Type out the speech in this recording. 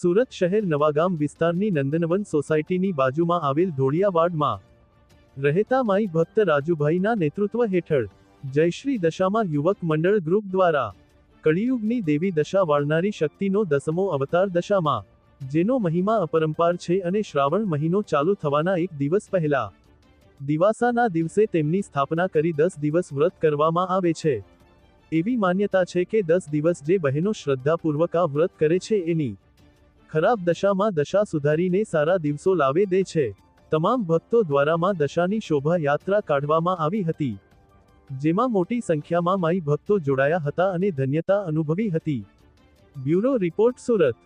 સુરત શહેર નવાગામ વિસ્તારની નંદનવન સોસાયટીની બાજુમાં આવેલ ધોળિયાવાડમાં રહેતા માઈ ભક્ત રાજુભાઈના નેતૃત્વ હેઠળ જયશ્રી દશામાં યુવક મંડળ ગ્રુપ દ્વારા કળિયુગની દેવી દશા વાળનારી શક્તિનો દસમો અવતાર દશામાં, જેનો મહિમા અપરંપાર છે અને શ્રાવણ મહિનો ચાલુ થવાના એક દિવસ પહેલા, દિવાસાના દિવસે તેમની સ્થાપના કરી દસ દિવસ વ્રત કરવામાં આવે છે. એવી માન્યતા છે કે દસ દિવસ જે બહેનો શ્રદ્ધાપૂર્વક આ વ્રત કરે છે એની ખરાબ દશામાં દશા સુધારીને સારા દિવસો લાવે દે છે. તમામ ભક્તો દ્વારામાં દશાની શોભા યાત્રા કાઢવામાં આવી હતી. જેમાં મોટી સંખ્યામાં માઈ ભક્તો જોડાયા હતા અને ધન્યતા અનુભવી હતી. Bureau report Surat.